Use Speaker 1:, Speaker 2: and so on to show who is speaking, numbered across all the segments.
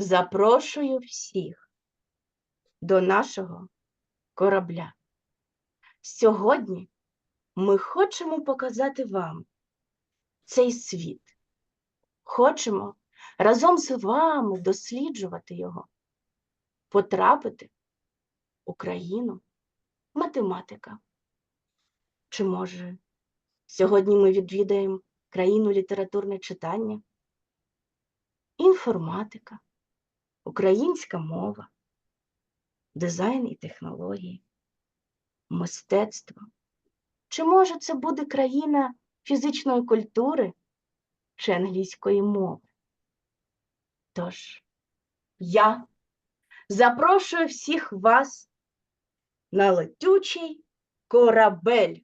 Speaker 1: запрошую всіх до нашого корабля. Сьогодні ми хочемо показати вам цей світ. Хочемо разом з вами досліджувати його, потрапити в Україну математика. Чи може сьогодні ми відвідаємо країну літературне читання, інформатика, українська мова, дизайн і технології, мистецтво? Чи може це буде країна фізичної культури чи англійської мови? Тож, я запрошую всіх вас на летючий корабель.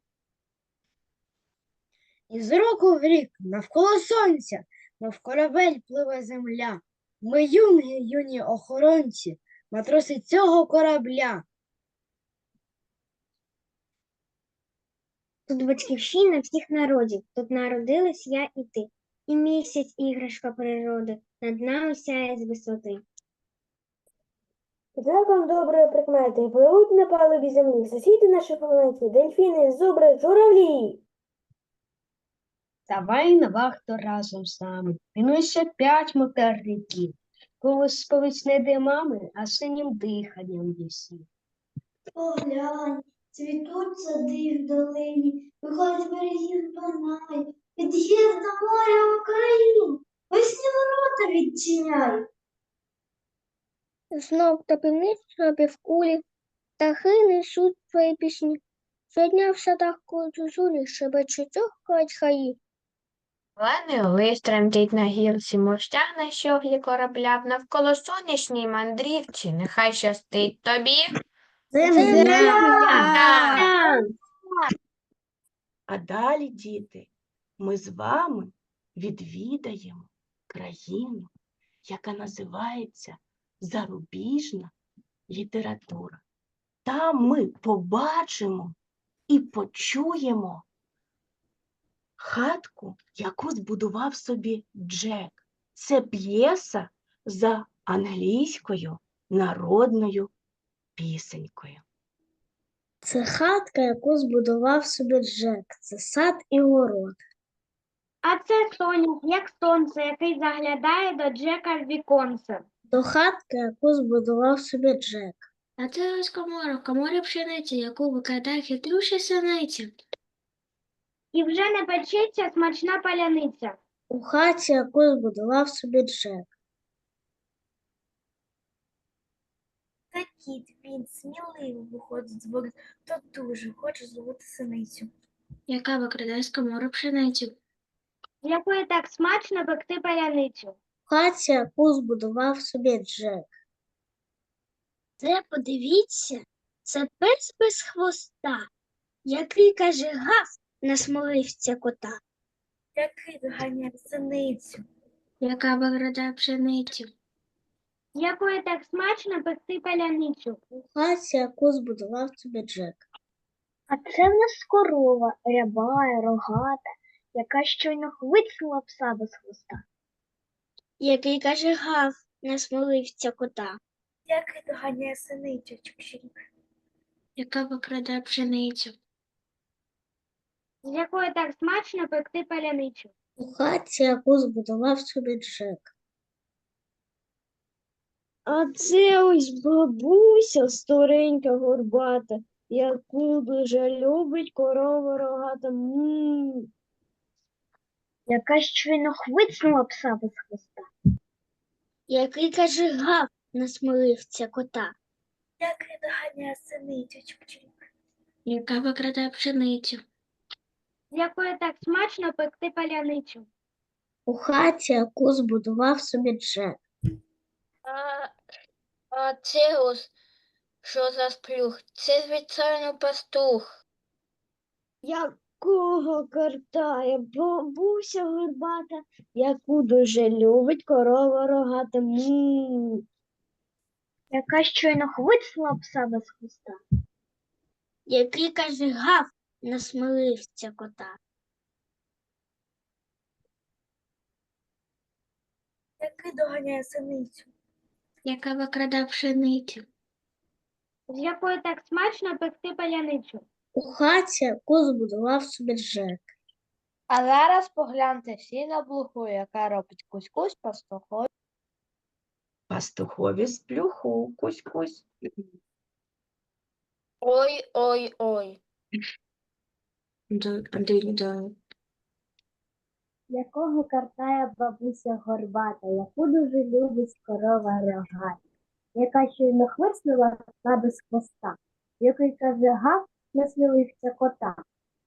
Speaker 2: Із року в рік навколо сонця, мов корабель пливе земля. Ми юні, юні охоронці, матроси цього корабля.
Speaker 3: Тут батьківщина всіх народів, тут народилась я і ти, і місяць іграшка природи над нами сяє з висоти.
Speaker 4: Знаком доброї прикмети пливуть на палубі землі сусіди нашої планети, дельфіни, зубри, журавлі.
Speaker 2: Давай на вахту разом з нами. Мінуйся п'ять материків. Когось сповичне димами, а синім диханням лісів.
Speaker 5: Поглянь, цвітуть сади в долині, виходить берегів панай, від гір до моря Україну, весні ворота відчиняй.
Speaker 3: Знов топівниць півкулі, птахи несуть свої пісні. Щодня в садах козулі шебечуть охкають хаї.
Speaker 6: Зелений лист тремтить на гілці, мов на щоглі корабля, навколо сонячній мандрівці, нехай щастить тобі. Земля!
Speaker 1: А далі, діти, ми з вами відвідаємо країну, яка називається зарубіжна література. Там ми побачимо і почуємо хатку, яку збудував собі Джек. Це п'єса за англійською народною пісенькою.
Speaker 2: Це хатка, яку збудував собі Джек. Це сад і город.
Speaker 3: А це Соня, як сонце, який заглядає до Джека в віконце.
Speaker 2: До хатки, яку збудував собі Джек.
Speaker 7: А це ось комора, комора пшениці, яку викрадає хитрюща синиця.
Speaker 3: І вже не печеться смачна паляниця.
Speaker 2: У хаті, яку збудував собі Джек.
Speaker 5: Та кіт, він сміливо виходить з води, то дуже хоче зловити синицю.
Speaker 7: яка викрадає з комори пшеницю.
Speaker 3: з якої так смачно пекти паляницю.
Speaker 2: У хаті, яку збудував собі Джек.
Speaker 3: Це подивіться, це пес без хвоста, який каже гав на смоливця кота.
Speaker 5: Який доганяє синицю.
Speaker 7: яка викрадає пшеницю.
Speaker 3: з якої так смачно пекти паляницю.
Speaker 2: У хаті, яку збудував собі Джек.
Speaker 3: А це в нас корова, рябая, рогата, яка щойно хвицнула пса без хвоста. Який каже гав на смоливця кота.
Speaker 5: Який доганяє синицю чик
Speaker 7: яка викрадає пшеницю.
Speaker 3: З якої так смачно пекти паляницю.
Speaker 2: У хаті, яку збудував собі Джек. А це ось бабуся старенька горбата, яку дуже любить корова рогата. М.
Speaker 3: Яка щойно хвицнула пса без хвоста. Який каже гав на смоливця кота.
Speaker 5: Який доганяє синицю чик
Speaker 7: яка викрадає пшеницю.
Speaker 3: З якої так смачно пекти паляницю.
Speaker 2: У хаті, яку збудував собі Джек.
Speaker 6: А, а це ось що за сплюх? Це, звичайно, пастух.
Speaker 2: Якого картає бабуся горбата, яку дуже любить корова рогата. М.
Speaker 3: Яка щойно хвицнула пса без хвоста. Який каже гав на смоливця кота.
Speaker 5: Який доганяє синицю.
Speaker 7: яка викрадає пшеницю.
Speaker 3: З якої так смачно пекти паляницю.
Speaker 2: У хаті, яку збудував собі Джек.
Speaker 8: А зараз погляньте всі на блоху, яка робить кусь-кусь пастухові.
Speaker 1: Пастухові з плюху, кусь-кусь.
Speaker 8: Ой, ой, ой.
Speaker 3: Якого картає бабуся горбата, яку дуже любить корова рогата, яка щойно хвиснула та без хвоста, який каже гав на сміливця кота,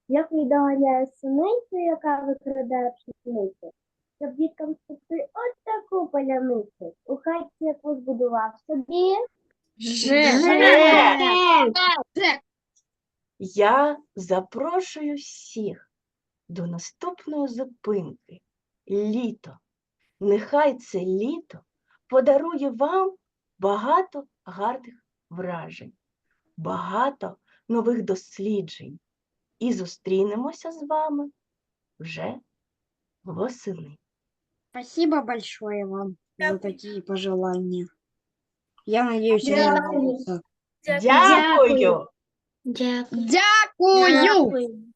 Speaker 3: який доганяє синеньку, яка викрадає пшеницю, щоб діткам спекти от таку паляницю, у хаті яку збудував собі.
Speaker 1: Я запрошую всіх до наступної зупинки. Літо. Нехай це літо подарує вам багато гарних вражень, багато нових досліджень. І зустрінемося з вами вже восени.
Speaker 2: Спасибо большое вам за такие пожелания. Я надеюсь, они.
Speaker 1: Дякую!
Speaker 7: Дякую.
Speaker 2: Дякую!
Speaker 3: Дякую.